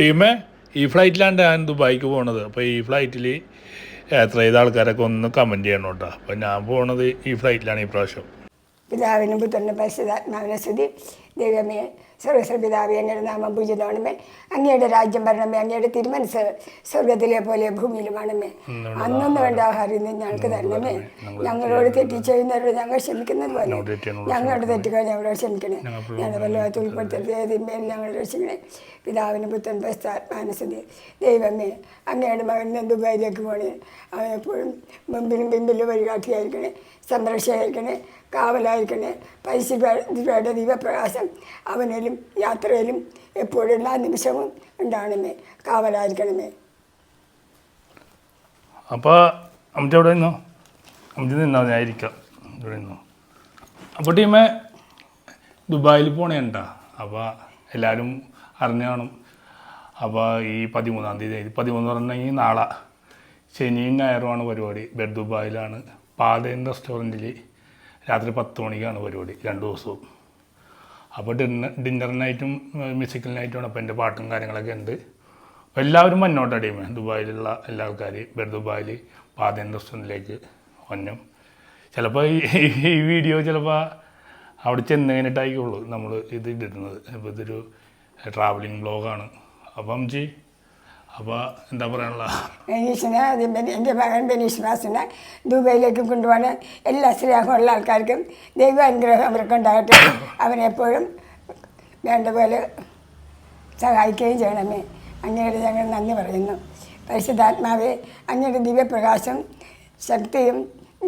ടീമേ ഈ ഫ്ലൈറ്റിലാണ് ഞാൻ ദുബായിക്ക് പോണത്. അപ്പോൾ ഈ ഫ്ലൈറ്റിൽ യാത്ര ചെയ്ത ആൾക്കാരൊക്കെ ഒന്ന് കമന്റ് ചെയ്യണം കേട്ടോ. അപ്പോൾ ഞാൻ പോണത് ഈ ഫ്ലൈറ്റിലാണ് ഈ പ്രാവശ്യം. പിതാവിനും പുത്രനും പരിശുദ്ധാത്മാവിനെ സ്തുതി. ദൈവമേ സർവസ്വ പിതാവേ അങ്ങയുടെ നാമം പൂജിതമാണമേ. അങ്ങയുടെ രാജ്യം വരണമേ അങ്ങയുടെ തിരുമനസ് സ്വർഗത്തിലെ പോലെ ഭൂമിയിലുമാണമേ. അന്നൊന്ന് വേണ്ട ആഹാരം ഇന്ന് ഞങ്ങൾക്ക് തരണമേ. ഞങ്ങളോട് തെറ്റി ചെയ്യുന്നവരോട് ഞങ്ങൾ ക്ഷമിക്കുന്നത് പോലെ. ഞങ്ങളുടെ തെറ്റുകൾ ഞങ്ങളോട് ക്ഷമിക്കണേ. ഞങ്ങളുടെ വല്ലവത്ത് ഉൾപ്പെടുത്തരുത്. തിന്മയിൽ ഞങ്ങൾ രക്ഷിക്കണേ പിതാവിന് പുത്തൻ പരിശുദ്ധാത്മാവിനെ ദൈവമേ അങ്ങയുടെ മകൻ ദുബായിലേക്ക് പോണേ. അവൻ എപ്പോഴും മുമ്പിലും പിമ്പിലും വഴികാട്ടിയായിരിക്കണേ. സംരക്ഷയായിരിക്കണേ കാവലായിരിക്കണേ പരിശുദ്ധയുടെ ദീപപ്രകാശം അവനിലും യാത്രയിലും എപ്പോഴും എല്ലാ നിമിഷവും ഉണ്ടാകണമേ. കാവലായിരിക്കണമേ അപ്പോൾ അമ്മച്ച അവിടെ നിന്നോ? അമ്മച്ച നിന്നാ ഞാനിരിക്കാം ഇവിടെ നിന്നോ? അപ്പോൾ ടീമേ ദുബായിൽ പോണേണ്ട. അപ്പോൾ എല്ലാവരും അറിഞ്ഞു കാണും. അപ്പോൾ ഈ പതിമൂന്നാം തീയതി പതിമൂന്ന് പറഞ്ഞെങ്കിൽ നാളെ ശനിയും ഞായറുമാണ് പരിപാടി. ബെഡ് ദുബായിലാണ്. പാതയൻ റെസ്റ്റോറന്റിൽ രാത്രി പത്ത് മണിക്കാണ് പരിപാടി രണ്ട് ദിവസവും. അപ്പോൾ ഡിന്നർ മ്യൂസിക്കൽ നൈറ്റുമാണ് അപ്പോൾ എന്റെ പാട്ടും കാര്യങ്ങളൊക്കെ ഉണ്ട്. അപ്പോൾ എല്ലാവരും മുന്നോട്ട് ദുബായിലുള്ള എല്ലാ ആൾക്കാരും ബെർ ദുബായിൽ പാതയൻ റെസ്റ്റോറന്റിലേക്ക് വന്നും. ചിലപ്പോൾ ഈ വീഡിയോ ചിലപ്പോൾ അവിടെ ചെന്ന് കഴിഞ്ഞിട്ടായിക്കുള്ളൂ നമ്മൾ ഇത് ഇടുന്നത് അപ്പോൾ ഇതൊരു ട്രാവലിംഗ് ബ്ലോഗാണ് അപ്പം അമ്മച്ചി അപ്പോൾ എന്താ പറയാനുള്ള? ബനീഷിനെ എന്റെ മകൻ ബനീഷ് ബാസിനെ ദുബൈയിലേക്ക് കൊണ്ടുപോകാൻ എല്ലാ സ്നേഹമുള്ള ആൾക്കാർക്കും ദൈവാനുഗ്രഹം അവർക്ക് ഉണ്ടാകട്ടെ അവനെപ്പോഴും വേണ്ട പോലെ സഹായിക്കുകയും ചെയ്യണമേ. അങ്ങയുടെ ഞങ്ങൾ നന്ദി പറയുന്നു. പരിശുദ്ധാത്മാവെ അങ്ങയുടെ ദിവ്യപ്രകാശം ശക്തിയും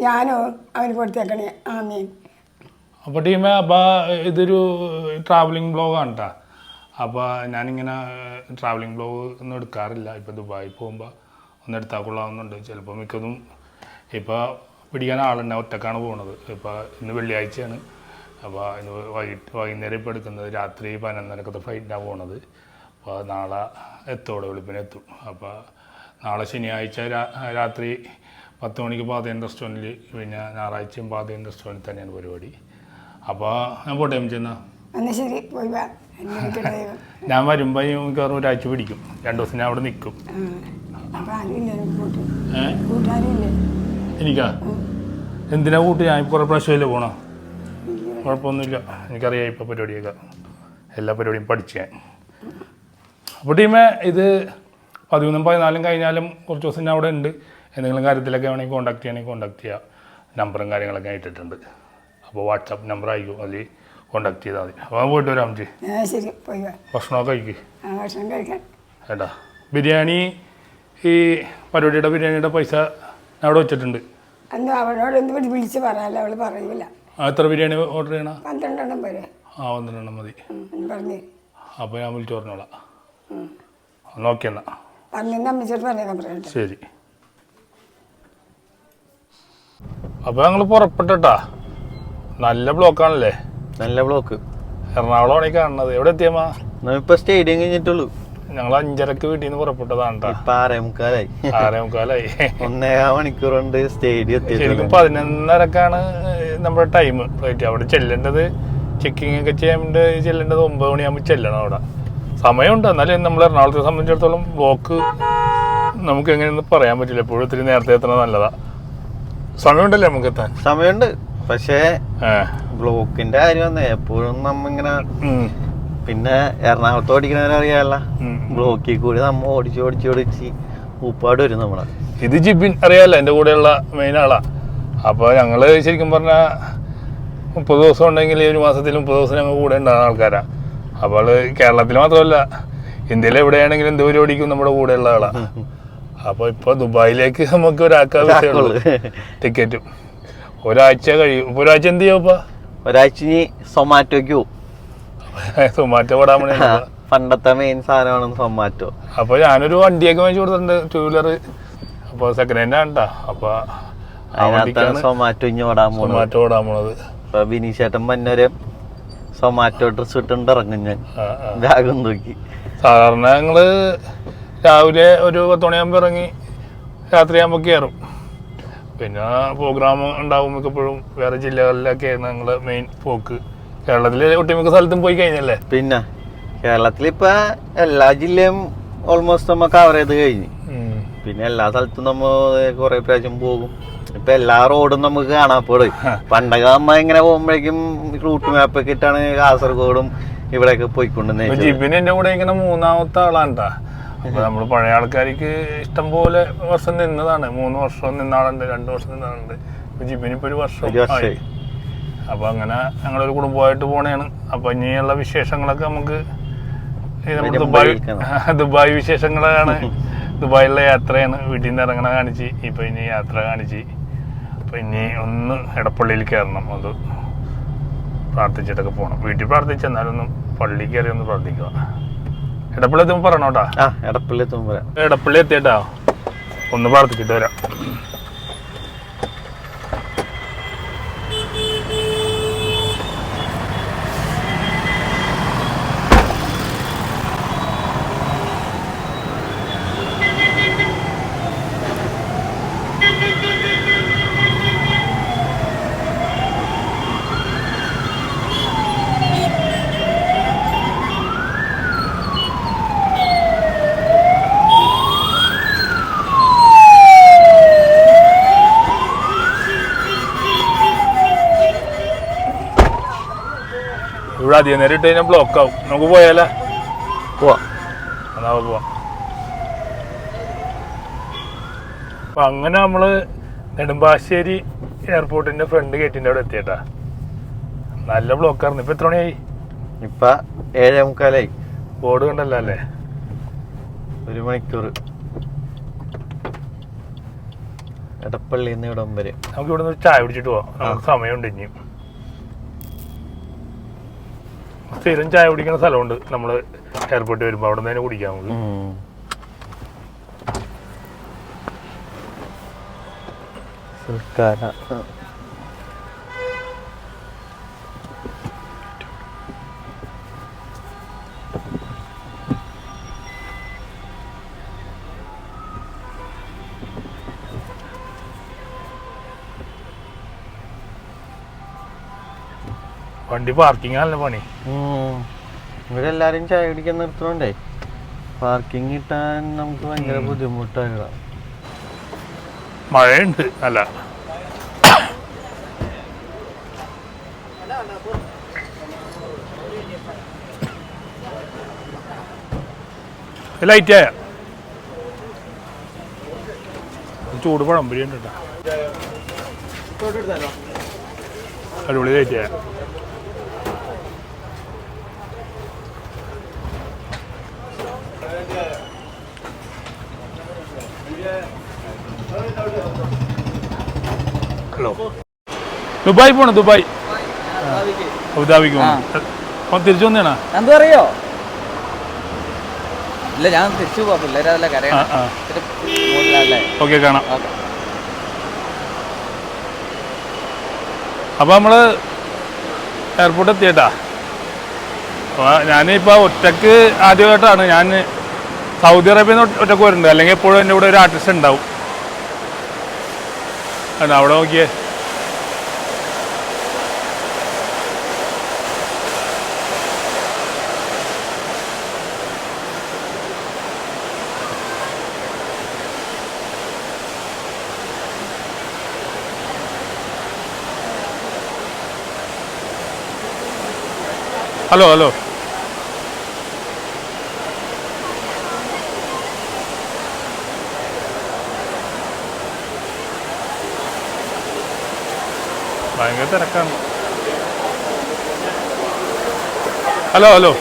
ജ്ഞാനവും അവന് കൊടുത്തേക്കണേ ആമീൻ. അപ്പോൾ ടീമേ അപ്പോൾ ഇതൊരു ട്രാവലിംഗ് ബ്ലോഗാണ് കേട്ടോ അപ്പോൾ ഞാനിങ്ങനെ ട്രാവലിംഗ് ബ്ലോഗ് ഒന്നും എടുക്കാറില്ല. ഇപ്പോൾ ദുബായിൽ പോകുമ്പോൾ ഒന്ന് എടുത്താൽ കൊള്ളാവുന്നുണ്ട്. ചിലപ്പോൾ മിക്കതും ഇപ്പോൾ പിടിക്കാൻ ആളുണ്ട് ഒറ്റക്കാണ് പോകുന്നത് ഇപ്പോൾ ഇന്ന് വെള്ളിയാഴ്ചയാണ്. അപ്പോൾ ഇന്ന് വൈകിട്ട് വൈകുന്നേരം ഇപ്പോൾ എടുക്കുന്നത് രാത്രി പതിനൊന്നരക്കത്തെ ഫ്ലൈറ്റിനാണ് പോകുന്നത് അപ്പോൾ നാളെ എത്തോടെ വെളുപ്പിന് എത്തും. അപ്പോൾ നാളെ ശനിയാഴ്ച രാത്രി പത്ത് മണിക്ക് പാതയൻ റെസ്റ്റോറന്റിൽ പിന്നെ ഞായറാഴ്ചയും പാതയൻ റെസ്റ്റോറന്റിൽ തന്നെയാണ് പരിപാടി. അപ്പോൾ ഞാൻ പോട്ടെ എം ചെന്നാ അന്ന് ശരി പോയി ഞാൻ വരുമ്പോൾ മിക്കവാറും ഒരാഴ്ച പിടിക്കും. രണ്ടു ദിവസം ഞാൻ അവിടെ നിൽക്കും എനിക്ക്? എനിക്കാ എന്തിനാ കൂട്ട്? ഞാൻ കുറേ പ്രാവശ്യമല്ലേ പോണോ? കുഴപ്പമൊന്നുമില്ല. എനിക്കറിയാം ഇപ്പോൾ പരിപാടിയൊക്കെ. എല്ലാ പരിപാടിയും പഠിച്ചു ഞാൻ. അപ്പോൾ ടീമേ ഇത് പതിമൂന്നും പതിനാലും കഴിഞ്ഞാലും കുറച്ച് ദിവസം ഞാൻ അവിടെ ഉണ്ട്. എന്തെങ്കിലും കാര്യത്തിലൊക്കെ വേണമെങ്കിൽ കോൺടാക്ട് ചെയ്യണമെങ്കിൽ കോൺടാക്ട് ചെയ്യാം. നമ്പറും കാര്യങ്ങളൊക്കെ ഇട്ടിട്ടുണ്ട്. അപ്പോൾ വാട്സാപ്പ് നമ്പർ ആയിരിക്കും. അതിൽ കോൺടാക്ട് ചെയ്താൽ മതി. അപ്പോൾ പോയിട്ട് വരാം ജി ശരി. പോയി ഭക്ഷണമൊക്കെ കഴിക്കും. ഭക്ഷണം കഴിക്കാം. ഏട്ടാ ബിരിയാണി ഈ പരിപാടിയുടെ ബിരിയാണിയുടെ പൈസ ഞാൻ അവിടെ വെച്ചിട്ടുണ്ട്. അന്ന് അവളോട് എന്ത് വിളിച്ച് പറയാല്ല അവൾ പറയില്ല എത്ര ബിരിയാണി ഓർഡർ ചെയ്യണം? പന്ത്രണ്ടെണ്ണം പോരെ ആ പന്ത്രണ്ടെണ്ണം മതി. പറഞ്ഞു അപ്പോൾ ഞാൻ വിളിച്ചു പറഞ്ഞോളാം. നോക്കി എന്നാ പറഞ്ഞു അമ്മച്ചോട് ശരി. അപ്പോൾ ഞങ്ങൾ പുറപ്പെട്ടാ നല്ല ബ്ലോക്കാണല്ലേ നല്ല ബ്ലോക്ക് എറണാകുളമാണ് ഈ കാണുന്നത്. എവിടെ എത്തിയമ്മ നമ്മിപ്പോ സ്റ്റേഡിയം കഴിഞ്ഞിട്ടുള്ളൂ. ഞങ്ങൾ അഞ്ചരക്ക് വീട്ടിൽ നിന്ന് പുറപ്പെട്ടതാണ് ഇപ്പൊ ആറേ മുക്കാലായി. ആറേ മുക്കാലായി ഒന്നേകാ മണിക്കൂർ കൊണ്ട് സ്റ്റേഡിയം ശരിക്കും പതിനൊന്നരക്കാണ് നമ്മുടെ ടൈം റൈറ്റ് അവിടെ ചെല്ലേണ്ടത് ചെക്കിംഗ് ഒക്കെ ചെയ്യാൻ ചെല്ലേണ്ടത് ഒമ്പത് മണിയാകുമ്പോൾ ചെല്ലണം അവിടെ. സമയമുണ്ട്. എന്നാലും നമ്മൾ എറണാകുളത്തെ സംബന്ധിച്ചിടത്തോളം ബ്ലോക്ക് നമുക്ക് എങ്ങനെയൊന്നും പറയാൻ പറ്റില്ല. എപ്പോഴും ഇത്തിരി നേരത്തെ എത്തണത് നല്ലതാ. സമയമുണ്ടല്ലേ നമുക്ക് എത്താൻ? സമയമുണ്ട്. പക്ഷേ ബ്ലോക്കിന്റെ കാര്യം വന്നേ. എപ്പോഴും നമ്മ ഇങ്ങനെ പിന്നെ എറണാകുളത്ത് ഓടിക്കണവരറിയാല്ല. ബ്ലോക്കിൽ കൂടി നമ്മ ഓടിച്ച് ഓടിച്ച് ഓടിച്ച് ഉപ്പാട് വരും നമ്മളെ. ഇത് ജിബിൻ അറിയാല്ല എന്റെ കൂടെയുള്ള മെയിൻ ആളാ. അപ്പോൾ ഞങ്ങൾ ശരിക്കും പറഞ്ഞ മുപ്പത് ദിവസം ഉണ്ടെങ്കിൽ ഈ ഒരു മാസത്തിൽ മുപ്പത് ദിവസം ഞങ്ങൾ കൂടെ ഉണ്ടാകുന്ന ആൾക്കാരാ. അപ്പോൾ കേരളത്തിൽ മാത്രമല്ല ഇന്ത്യയിൽ എവിടെയാണെങ്കിലും എന്ത് പരിപാടിക്കും നമ്മുടെ കൂടെയുള്ള ആളാ. അപ്പോൾ ഇപ്പോൾ ദുബായിലേക്ക് നമുക്ക് ഒരാൾക്ക് ടിക്കറ്റും. ഒരാഴ്ച കഴിയും. ഒരാഴ്ച എന്ത് ചെയ്യും ഒരാഴ്ച ഇനി സൊമാറ്റോക്ക് പോകും സൊമാറ്റോ വേണ്ടി പണ്ടത്തെ മെയിൻ സാധനമാണ് സൊമാറ്റോ. അപ്പൊ ഞാനൊരു വണ്ടിയൊക്കെ വാങ്ങിച്ചു കൊടുത്തിട്ടുണ്ട് ടൂ വീലർ അപ്പൊ സെക്കൻഡ് ഹാൻഡ് ആണ് അപ്പൊ അതിനകത്താണ് സൊമാറ്റോ ഇനി ഓടാൻ പോണത്. സൊമാറ്റോ ഓടാൻ പോണത്. അപ്പൊ ബിനീഷേട്ടൻ പന്നൊരു സൊമാറ്റോ ഡ്രസ് ഇട്ടുണ്ട് ഇറങ്ങും ഞാൻ. നോക്കി ബാഗും തൂക്കി. സാധാരണ ഞങ്ങൾ രാവിലെ ഒരു പത്ത് മണിയാകുമ്പോൾ ഇറങ്ങി രാത്രിയാകുമ്പോൾ കയറും പിന്നെ പ്രോഗ്രാം ഉണ്ടാവും മിക്കപ്പോഴും. വേറെ ജില്ലകളിലൊക്കെ ആയിരുന്നു ഞങ്ങൾ മെയിൻ പോക്ക്. കേരളത്തിലെ ഒട്ടുമിക്ക സ്ഥലത്തും പോയി കഴിഞ്ഞല്ലേ? പിന്നെ കേരളത്തിൽ ഇപ്പൊ എല്ലാ ജില്ലയും ഓൾമോസ്റ്റ് നമ്മ കവർ ചെയ്ത് കഴിഞ്ഞു. പിന്നെ എല്ലാ സ്ഥലത്തും നമ്മ കുറെ പ്രാവശ്യം പോകും. ഇപ്പൊ എല്ലാ റോഡും നമുക്ക് കാണാപ്പോട് പണ്ടൊക്കെ നമ്മ ഇങ്ങനെ പോകുമ്പോഴേക്കും റൂട്ട് മാപ്പ് ഒക്കെ ഇട്ടാണ് കാസർഗോഡും ഇവിടെയൊക്കെ പോയിക്കൊണ്ടിരുന്നത്. ജിബിന് എന്റെ കൂടെ ഇങ്ങനെ മൂന്നാമത്തെ ആളാണ് ട്ടാ. അപ്പൊ നമ്മൾ പഴയ ആൾക്കാർക്ക് ഇഷ്ടം പോലെ വർഷം നിന്നതാണ്. മൂന്ന് വർഷം നിന്ന ആളുണ്ട് രണ്ടു വർഷം നിന്ന ആളുണ്ട് ഇപ്പൊ ജിബിന് ഇപ്പൊ ഒരു വർഷം ആയി. അപ്പൊ അങ്ങനെ ഞങ്ങളൊരു കുടുംബമായിട്ട് പോണേണ്. അപ്പൊ ഇനിയുള്ള വിശേഷങ്ങളൊക്കെ നമുക്ക് ദുബായി നമ്മുടെ ദുബായ് ദുബായ് വിശേഷങ്ങളാണ്. ദുബായിലുള്ള യാത്രയാണ്. വീട്ടിൽ നിന്ന് ഇറങ്ങണ കാണിച്ച് ഇപ്പൊ ഇനി യാത്ര കാണിച്ച്. അപ്പൊ ഇനി ഒന്ന് എടപ്പള്ളിയിൽ കയറണം അത് പ്രാർത്ഥിച്ചിട്ടൊക്കെ പോകണം വീട്ടിൽ പ്രാർത്ഥിച്ചെന്നാലൊന്നും പള്ളിക്ക് പള്ളി കയറി ഒന്ന് പ്രാർത്ഥിക്കുക. എടപ്പള്ളി എത്തുമ്പോൾ പറയണോട്ടാ? ആ എടപ്പള്ളി എത്തുമ്പോ എടപ്പള്ളി എത്തിയിട്ടാ. ഒന്ന് പ്രാർത്ഥിച്ചിട്ട് വരാം. അധികം നേരം ഇട്ട് കഴിഞ്ഞാൽ ബ്ലോക്ക് ആവും. നമുക്ക് പോയാലേ? പോവാ. എന്നാ പോവാം? അപ്പൊ അങ്ങനെ നമ്മൾ നെടുമ്പാശ്ശേരി എയർപോർട്ടിന്റെ ഫ്രണ്ട് ഗേറ്റിന്റെ അവിടെ എത്തിയട്ടാ. നല്ല ബ്ലോക്ക് ആയിരുന്നു. ഇപ്പൊ എത്ര മണിയായി? ഇപ്പൊ ഏഴേ മുക്കാലായി. ബോർഡ് കണ്ടല്ലോ അല്ലേ? ഒരു മണിക്കൂർ. എടപ്പള്ളി ഇവിടം വരെ. നമുക്ക് ഇവിടെ നിന്ന് ചായ പിടിച്ചിട്ട് പോവാം. നമുക്ക് സമയമുണ്ട് ഇനിയും. സ്ഥിരം ചായ കുടിക്കുന്ന സ്ഥലമുണ്ട്. നമ്മൾ എയർപോർട്ടിൽ വരുമ്പോൾ അവിടെ നിന്ന് തന്നെ കുടിക്കാം നമുക്ക് ഉം. വണ്ടി പാർക്കിംഗ് ആണല്ലോ പണി. ഇവരെല്ലാരും ചായ കുടിക്കാൻ നിർത്തുന്നുണ്ടേ? പാർക്കിംഗ് കിട്ടാൻ നമുക്ക് ഭയങ്കര ബുദ്ധിമുട്ടാണ് മഴയുണ്ട്. അല്ല. ലൈറ്റ് ആയ. ചൂട് പഴം പിടിയുണ്ട് അടിപൊളി ലൈറ്റ് ദുബായ് പോണം? ദുബായ്. അബുദാബിക്ക്. പോണം? അപ്പം തിരിച്ചു വന്നേണ? എന്താ അറിയോ ഇല്ല ഞാൻ തിരിച്ചു പോവാ പിള്ളേരതല്ല ആ കരയണം ഓക്കെ കാണാം. അപ്പൊ അപ്പോൾ നമ്മൾ എയർപോർട്ട് എത്തിയേട്ടാ അപ്പോൾ ഞാനിപ്പോൾ ഒറ്റയ്ക്ക് ആദ്യമായിട്ടാണ്. ഞാൻ സൗദി അറേബ്യയിൽ നിന്ന് ഒറ്റയ്ക്ക് വരുന്നുണ്ട് അല്ലെങ്കിൽ എപ്പോഴും എന്റെ കൂടെ ഒരു ആർട്ടിസ്റ്റ് ഉണ്ടാവും. അവിടെ നോക്കിയേ. ഹലോ ഹലോ ഭയങ്കര തിരക്കാണ്. Hello hello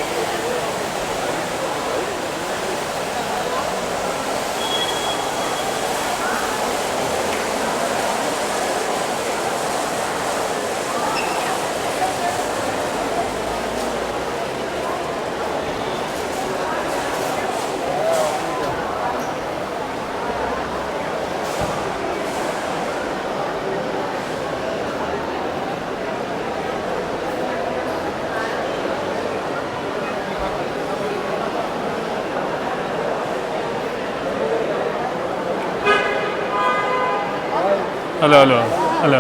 hello hello hello.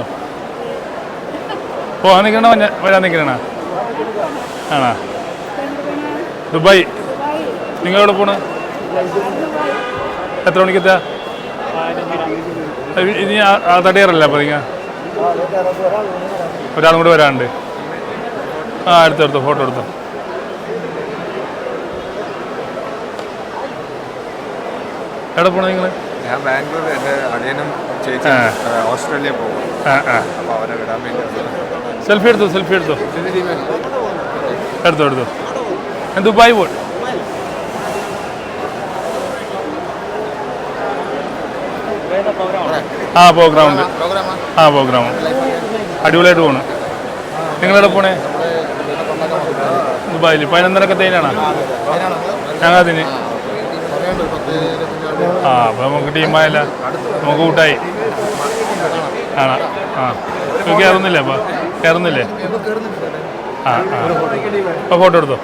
പോകാൻ നിൽക്കണോ വരാൻ നിൽക്കണ ആണോ? ദുബായ്. നിങ്ങൾ എവിടെ പോണ്? എത്ര മണിക്ക് എത്താ ഇനി തടിയറല്ല അപ്പോൾ നിങ്ങൾ ഒരാളും കൂടെ വരാനുണ്ട് ആ എടുത്തോ എടുത്തോ ഫോട്ടോ എടുത്തോ. എവിടെ പോണോ നിങ്ങൾ ഞാൻ ബാംഗ്ലൂർ എന്റെ അടിയനും ചേച്ചി ഓസ്ട്രേലിയ പോകും. അപ്പോൾ അവരെ വിടാൻ വേണ്ടി സെൽഫി എടുത്തു സെൽഫി എടുത്തു? എടുത്തു എടുത്തു? എടുത്തോ എടുത്തോ. ഞാൻ ദുബായ് പോയി. ആ പ്രോഗ്രാം ഉണ്ട്. ആ പ്രോഗ്രാം അടിപൊളിയായിട്ട് പോണു. നിങ്ങളെവിടെ പോണേ? ദുബായിൽ. പതിനൊന്നരക്കത്തേനാണ് ഞങ്ങൾ അതിന് ആ അപ്പോൾ നമുക്ക് ടീമായല്ല. നമുക്ക് കൂട്ടായി. ആണ്? ആ. കയറുന്നില്ലേ അപ്പോൾ കയറുന്നില്ലേ ആ ആ. അപ്പോൾ ഫോട്ടോ എടുത്തോ?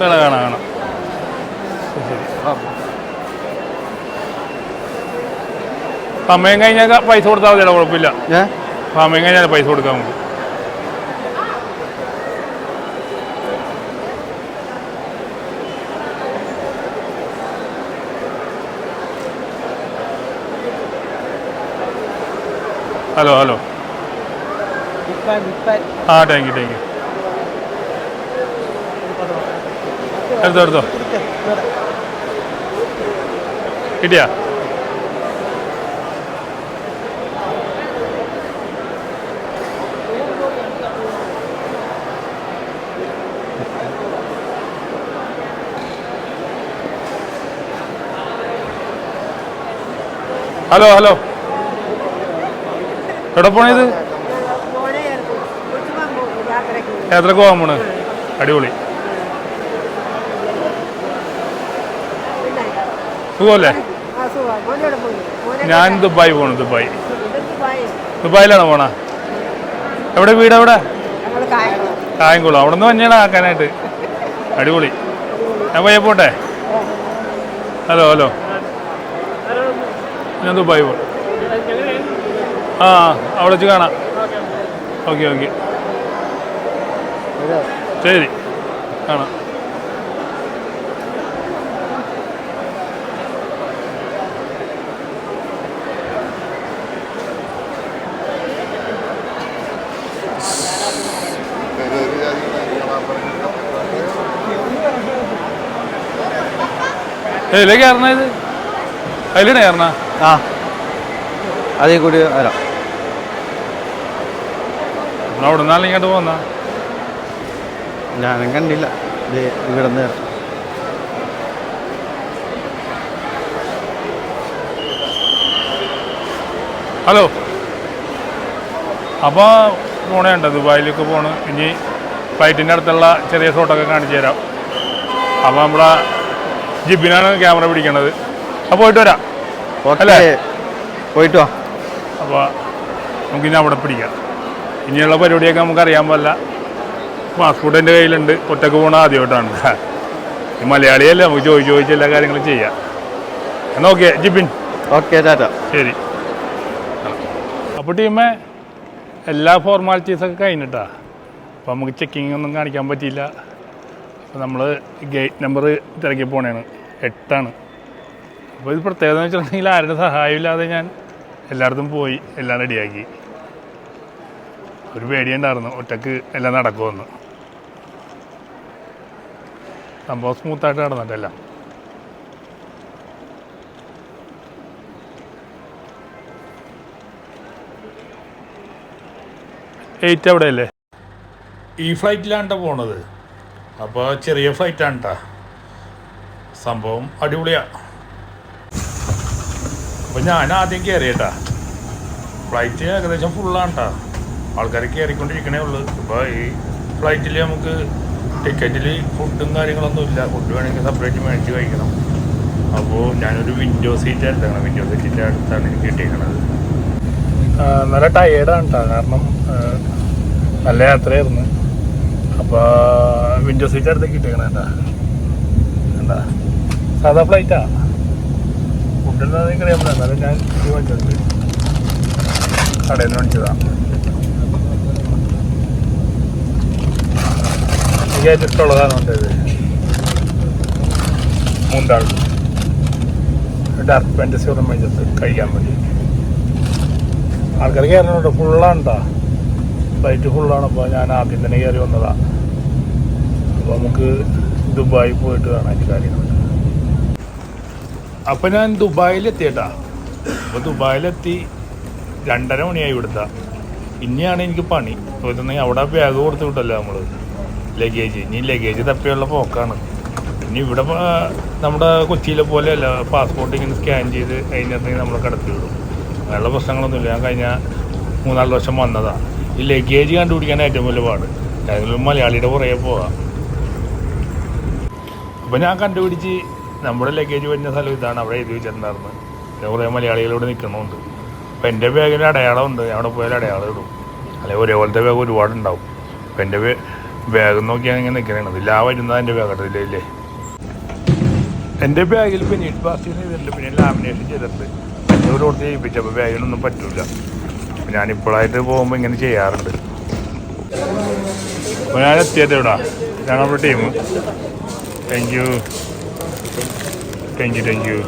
കാണാം കാണാം കാണാം. സമയം കഴിഞ്ഞാൽ പൈസ കൊടുത്താൽ മതിയല്ലോ കുഴപ്പമില്ല. സമയം കഴിഞ്ഞാൽ പൈസ കൊടുക്കാൻ നമുക്ക് ഹലോ ഹലോ ആ താങ്ക് യു താങ്ക് യു എടുത്തോ എടുത്തോ കിട്ടിയാ ഹലോ ഹലോ എവിടെ പോണേത് യാത്രയ്ക്ക് പോകാൻ പോണ്. അടിപൊളി. സുഖമല്ലേ? ഞാൻ ദുബായ് പോണു ദുബായ്. ദുബായിലാണോ പോണ? എവിടെ വീട് എവിടെ കായംകുളം. അവിടെ നിന്ന് തന്നെയാണ് ആക്കാനായിട്ട്. അടിപൊളി. ഞാൻ പോയ പോട്ടെ? Hello hello. ഞാൻ ദുബായ് പോ ആ അവിടെ വെച്ച് കാണാം. ഓക്കെ ഓക്കെ ശരി. കാണാം. ഇതിലേക്ക് കയറണ ഇത്? അതിലാണ് കയറണ? ആ അതേ കൂടി വരാം. അവിടെ നിന്നാലും ഇങ്ങോട്ട് പോന്നാ? ഞാനും കണ്ടില്ല. ഇത് ഇവിടെ നിന്ന് ഹലോ. അപ്പോൾ പോണേണ്ട ദുബായിലേക്ക് പോണ്. ഇനി ഫ്ലൈറ്റിന്റെ അടുത്തുള്ള ചെറിയ ഷോട്ടൊക്കെ കാണിച്ചു തരാം. അപ്പോൾ നമ്മുടെ ജിബിനാണ് ക്യാമറ പിടിക്കണത്. അപ്പോൾ പോയിട്ട് വരാം. അല്ലേ? പോയിട്ട് വാ. അപ്പോൾ നമുക്കിനി അവിടെ പിടിക്കാം. ഇനിയുള്ള പരിപാടിയൊക്കെ നമുക്ക് അറിയാൻ പാടില്ല പാസ്പോർട്ട് എന്റെ കയ്യിലുണ്ട്. ഒറ്റയ്ക്ക് പോകണ ആദ്യമായിട്ടാണ്. ഈ മലയാളിയല്ലേ? നമുക്ക് ചോദിച്ച് ചോദിച്ച് എല്ലാ കാര്യങ്ങളും ചെയ്യാം. എന്നാൽ ഓക്കെ ജിബിൻ. ഓക്കെ ടാറ്റ. ശരി. അപ്പോൾ ടീമേ എല്ലാ ഫോർമാലിറ്റീസൊക്കെ കഴിഞ്ഞിട്ടാ. അപ്പോൾ നമുക്ക് ചെക്കിംഗ് ഒന്നും കാണിക്കാൻ പറ്റിയില്ല. അപ്പോൾ നമ്മൾ ഗേറ്റ് നമ്പർ തിരക്കി പോണേണ്. എട്ടാണ്. അപ്പോൾ ഇത് പ്രത്യേകത എന്ന് വെച്ചിട്ടുണ്ടെങ്കിൽ ആരുടെ സഹായമില്ലാതെ ഞാൻ എല്ലായിടത്തും പോയി എല്ലാം റെഡിയാക്കി ഒരു പേടിയുണ്ടായിരുന്നു. ഒറ്റയ്ക്ക് എല്ലാം നടക്കുമെന്ന്. സംഭവം സ്മൂത്തായിട്ട് നടന്നിട്ടെല്ലാം. എയ്റ്റ് അവിടെ അല്ലേ ഈ ഫ്ലൈറ്റിലാണ് പോണത്. അപ്പോൾ ചെറിയ ഫ്ലൈറ്റാണ് കേട്ടോ സംഭവം അടിപൊളിയാണ് അപ്പോൾ ഞാൻ ആദ്യം കയറിയേട്ടാ ഫ്ലൈറ്റ് ഏകദേശം ഫുള്ളാണ് ആൾക്കാർ കയറിക്കൊണ്ടിരിക്കണേ ഉള്ളൂ. ഇപ്പോൾ ഈ ഫ്ലൈറ്റിൽ നമുക്ക് ടിക്കറ്റിൽ ഫുഡും കാര്യങ്ങളൊന്നും ഇല്ല. ഫുഡ് വേണമെങ്കിൽ സെപ്പറേറ്റ് മേടിച്ച് കഴിക്കണം. അപ്പോൾ ഞാനൊരു വിൻഡോ സീറ്റ് എടുത്തേക്കണം. വിൻഡോ സീറ്റിന്റെ അടുത്താണ് എനിക്ക് കിട്ടിയിരിക്കണത്. നല്ല ടയേർഡാണ് കേട്ടോ കാരണം നല്ല യാത്രയായിരുന്നു. അപ്പോൾ വിൻഡോ സീറ്റ് അടുത്ത് കിട്ടിയേക്കണം എന്താ എന്താ? സാധാ ഫ്ലൈറ്റാ ഫുഡ് എന്താണെന്ന് എനിക്കറിയാൻ പറ്റില്ല. എന്നാലും ഞാൻ കടയിൽ നിന്ന് മേടിച്ചതാണ് എനിക്ക് ഇഷ്ടമുള്ളതാണ് ഇത്? മൂന്നാൾ. ഡാർക്ക് ഫാന്റസി ഓർമ്മ കഴിക്കാൻ വേണ്ടി. ആൾക്കാർ കയറുന്നുണ്ട്. ഫുള്ളാണ് കേട്ടോ ഫ്ലൈറ്റ് ഫുള്ളാണ്. അപ്പോൾ ഞാൻ ആദ്യം തന്നെ കയറി വന്നതാണ് അപ്പോൾ നമുക്ക് ദുബായി പോയിട്ട് കാണാൻ കാര്യങ്ങൾ അപ്പോൾ ഞാൻ ദുബായിലെത്തിയേട്ടാ. അപ്പോൾ ദുബായിലെത്തി രണ്ടര മണിയായി ഇവിടുത്തെ. ഇനിയാണ് എനിക്ക് പണി. പോയിട്ടുണ്ടെങ്കിൽ അവിടെ ബാഗ് കൊടുത്ത് വിട്ടല്ലോ നമ്മൾ ലഗേജ് ഇനി ലഗേജ് തപ്പിയുള്ള പോക്കാണ്. ഇനി ഇവിടെ നമ്മുടെ കൊച്ചിയിലെ പോലെയല്ല പാസ്പോർട്ട് ഇങ്ങനെ സ്കാൻ ചെയ്ത് കഴിഞ്ഞിട്ടുണ്ടെങ്കിൽ നമ്മൾ കടത്തി വിടും അങ്ങനെയുള്ള പ്രശ്നങ്ങളൊന്നുമില്ല. ഞാൻ കഴിഞ്ഞ മൂന്നാൽ വർഷം വന്നതാണ് ഈ ലഗേജ് കണ്ടുപിടിക്കാൻ ഏറ്റവും വലിയ പാട്. ഏതെങ്കിലും മലയാളിയുടെ പുറകെ പോവാം അപ്പോൾ ഞാൻ കണ്ടുപിടിച്ച് നമ്മുടെ ലഗേജ് വരുന്ന സ്ഥലം ഇതാണ് അവിടെ എഴുതി വെച്ചിട്ടുണ്ടായിരുന്നു കുറേ മലയാളികളിവിടെ നിൽക്കണമുണ്ട് അപ്പോൾ എന്റെ ബാഗിൽ അടയാളമുണ്ട് ഞാൻ അവിടെ പോയാൽ അടയാളം ഇടും. അല്ലെങ്കിൽ ഒരേപോലത്തെ ബാഗ് ഒരുപാടുണ്ടാവും. അപ്പോൾ എന്റെ ബാഗ് നോക്കിയാണ് ഇങ്ങനെ നിൽക്കണത് ഇല്ല വരുന്നത് എന്റെ ബാഗ് ഇല്ലേ? എന്റെ ബാഗിൽ പിന്നെ പാസ്റ്റിന് ഇതില്ല പിന്നെ ലാമിനേഷൻ ചെയ്തിട്ടുണ്ട്. അഞ്ഞൂറ് കൊടുത്ത് ചെയ്യിപ്പിച്ചപ്പോൾ ബാഗിനൊന്നും പറ്റില്ല ഞാനിപ്പോഴായിട്ട് പോകുമ്പോൾ ഇങ്ങനെ ചെയ്യാറുണ്ട്. അപ്പോൾ ഞാൻ എത്തിയത് ഇവിടെ ഞാൻ നമ്മുടെ team thank you thank you thank you